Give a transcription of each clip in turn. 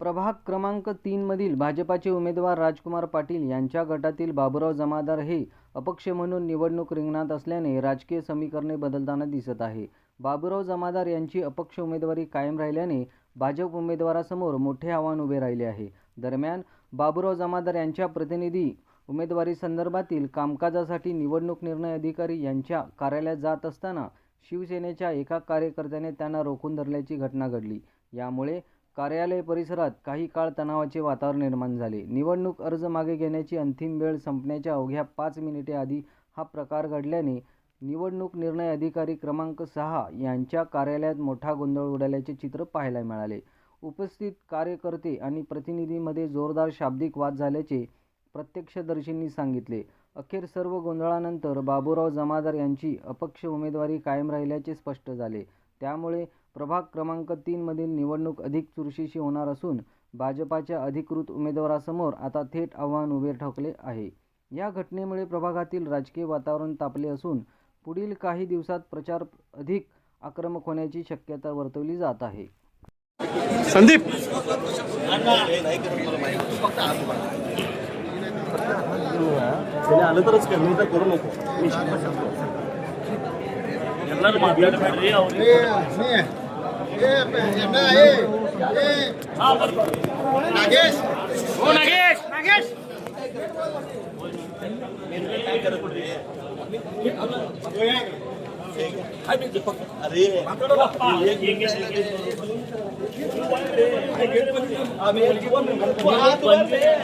प्रभाग क्रमांक तीनमधील भाजपाचे उमेदवार राजकुमार पाटील यांच्या गटातील बाबुराव जमादार हे अपक्ष म्हणून निवडणूक रिंगणात असल्याने राजकीय समीकरणे बदलताना दिसत आहे. बाबुराव जमादार यांची अपक्ष उमेदवारी कायम राहिल्याने भाजप उमेदवारासमोर मोठे आव्हान उभे राहिले आहे. दरम्यान बाबुराव जमादार यांच्या प्रतिनिधी उमेदवारी संदर्भातील कामकाजासाठी निवडणूक निर्णय अधिकारी यांच्या कार्यालयात जात असताना शिवसेनेच्या एका कार्यकर्त्याने त्यांना रोखून धरल्याची घटना घडली. यामुळे कार्यालय परिसरात काही काळ तणावाचे वातावरण निर्माण झाले. निवडणूक अर्ज मागे घेण्याची अंतिम वेळ संपण्याच्या अवघ्या पाच मिनिटे आधी हा प्रकार घडल्याने निवडणूक निर्णय अधिकारी क्रमांक सहा यांच्या कार्यालयात मोठा गोंधळ उडाल्याचे चित्र पाहायला मिळाले. उपस्थित कार्यकर्ते आणि प्रतिनिधींमध्ये जोरदार शाब्दिक वाद झाल्याचे प्रत्यक्षदर्शींनी सांगितले. अखेर सर्व गोंधळानंतर बाबूराव जमादार यांची अपक्ष उमेदवारी कायम राहिल्याचे स्पष्ट झाले. त्यामुळे प्रभाग क्रमांक तीनमधील निवडणूक अधिक चुरशीची होणार असून भाजपाच्या अधिकृत उमेदवारासमोर आता थेट आव्हान उभे ठाकले आहे. या घटनेमुळे प्रभागातील राजकीय वातावरण तापले असून पुढील काही दिवसात प्रचार अधिक आक्रमक होण्याची शक्यता वर्तवली जात आहे. संदीप! त्याने आलं तरच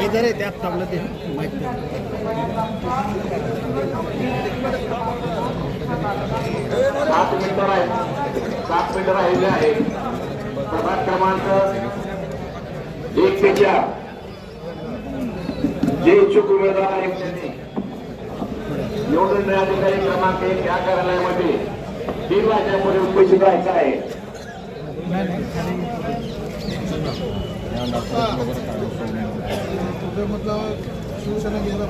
इधर आहे त्यात सात मीटर आहे सात मीटर राहिले आहे प्रभाग क्रमांक एक ते चार जे इच्छुक उमेदवार आहेत त्यांनी निवडून अधिकारी क्रमांक एक या कार्यालयामध्ये दीड वाजल्यापूर्वी उपस्थित राहायचं आहे शिवसेना गेलं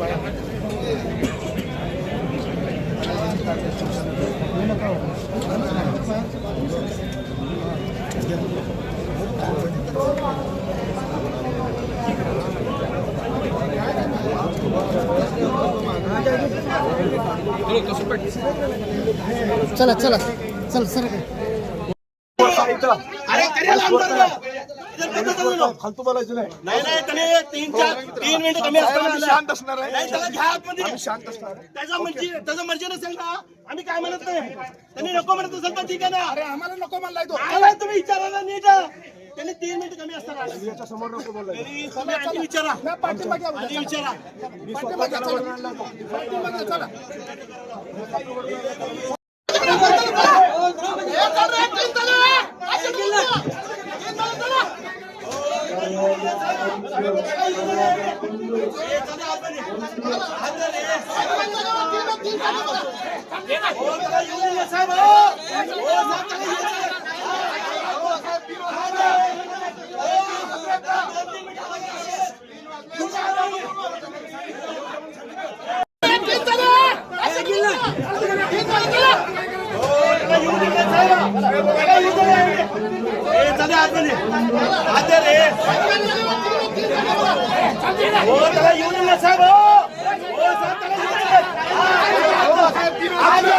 चला चला चल सर फालतू बोलायचं नाही. नाही नाही त्याने तीन चार तीन मिनिटं कमी असताना आम्ही आला. शांत असणार आहे. नाही त्याला घ्या आतमध्ये. शांत असणार. त्याचा मर्जी त्याचा मर्जी नसेल ना. आम्ही काय म्हणत नाही. त्यांनी नको म्हणत असेल तर ठीक आहे ना. अरे आम्हाला नको म्हणलाय तो. आलाय तुम्ही विचारायला नीट त्यांनी तीन मिनिटं कमी असताना. याच्या समोर नको बोलायचं. आधी विचारा पाठीमागे चला. पाठीमागे चला. हो, त्याला येऊ दे साहेब, हो. हो, साहेब, त्याला येऊ दे. ए, चला आतमध्ये. आत दे रे. हो, त्याला येऊ दे हो साहेब, तीन वाजले.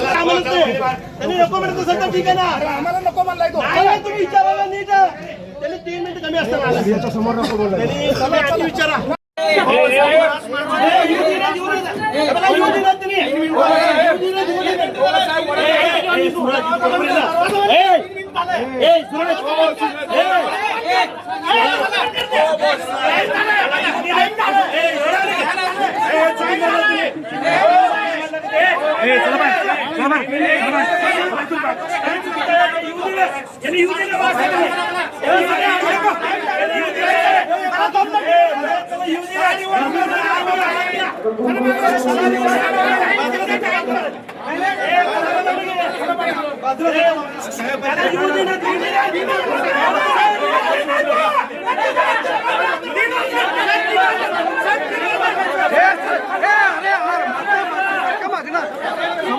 त्यांनी नको म्हणत असेल तर ठीक आहे ना? आम्हाला नको म्हणलाय तो. तुम्ही विचारायला नीट. त्यांनी तीन मिनिटं कमी असतात मला. त्यांनी तुम्ही आधी विचारा. हे, येऊ दे ना, येऊ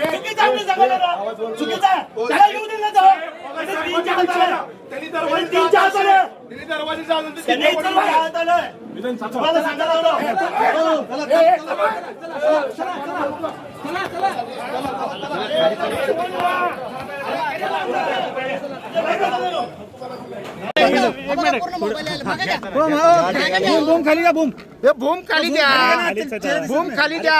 चुकीचं सांगायला ना. चुकीचं. त्याला येऊ दे ना तो. त्याने तीनच्या हाताने. त्याने तीनच्या हाताने. त्याने इथं माझ्या हाताने. तुम्हाला सांगायला आलो. हो. बूम खाली द्या बूम. हे बूम खाली द्या बूम खाली द्या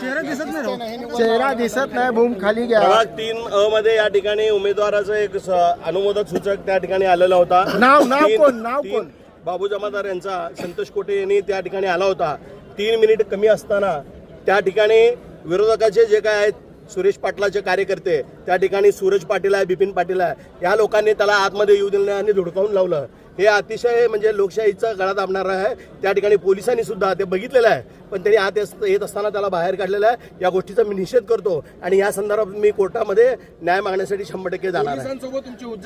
चेहरा दिसत नाही चेहरा दिसत नाही बूम खाली घ्या. तीन अ मध्ये या ठिकाणी उमेदवाराचं एक अनुमोदक सूचक त्या ठिकाणी आलेला होता. नाव- नाव कोण? नाव कोण? बाबू जमादार यांचा संतोष कोटे यांनी त्या ठिकाणी आला होता. तीन मिनिट कमी असताना त्या ठिकाणी विरोधकाचे जे काय आहेत सुरेश पाटलाचे कार्यकर्ते त्या ठिकाणी सूरज पाटील आहे बिपिन पाटील आहे या लोकांनी त्याला आतमध्ये येऊ दिलं नाही आणि धुडकावून लावलं. हे अतिशय म्हणजे लोकशाहीचा गळा दाबणार आहे. त्या ठिकाणी पोलिसांनी सुद्धा ते बघितलेलं आहे. पण त्यांनी आत येत असताना त्याला बाहेर काढलेला आहे. या गोष्टीचा मी निषेध करतो आणि या संदर्भात मी कोर्टामध्ये न्याय मागण्यासाठी शंभर टक्के जाणार आहे.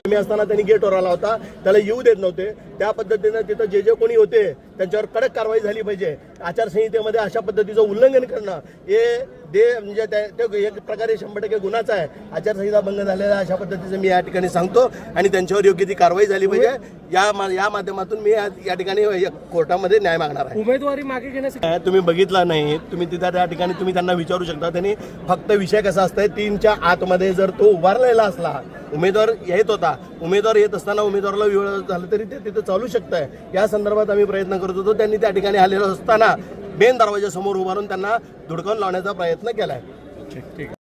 मी असताना त्यांनी गेटवर आला होता. त्याला येऊ देत नव्हते. त्या पद्धतीनं तिथं जे जे कोणी होते त्यांच्यावर कडक कारवाई झाली पाहिजे. आचारसंहितेमध्ये अशा पद्धतीचं उल्लंघन करणं हे दे म्हणजे त्या- ते एक प्रकारे शंभर टक्के गुन्हाच आहे. आचारसंहिता भंग झालेला अशा पद्धतीचं मी या ठिकाणी सांगतो आणि त्यांच्यावर योग्य ती कारवाई झाली पाहिजे. या मा- या माध्यमातून मी या या ठिकाणी कोर्टामध्ये न्याय मागणार आहे. उमेदवारी मागे घेण्यासाठी तुम्ही बघितला नाही. तुम्ही तिथं त्या ठिकाणी तुम्ही त्यांना विचारू शकता. त्यांनी फक्त विषय कसा असतंय तीनच्या आतमध्ये जर तो उभारलेला असला उमेदवार येत होता उमेदवार येत असताना उमेदवाराला वेळ झालं तरी ते तिथं चालू शकतंय. या संदर्भात आम्ही प्रयत्न करत होतो. त्यांनी त्या ठिकाणी आलेलो असताना मेन दरवाजासमोर उभारून त्यांना धुडकावून लावण्याचा प्रयत्न केलाय.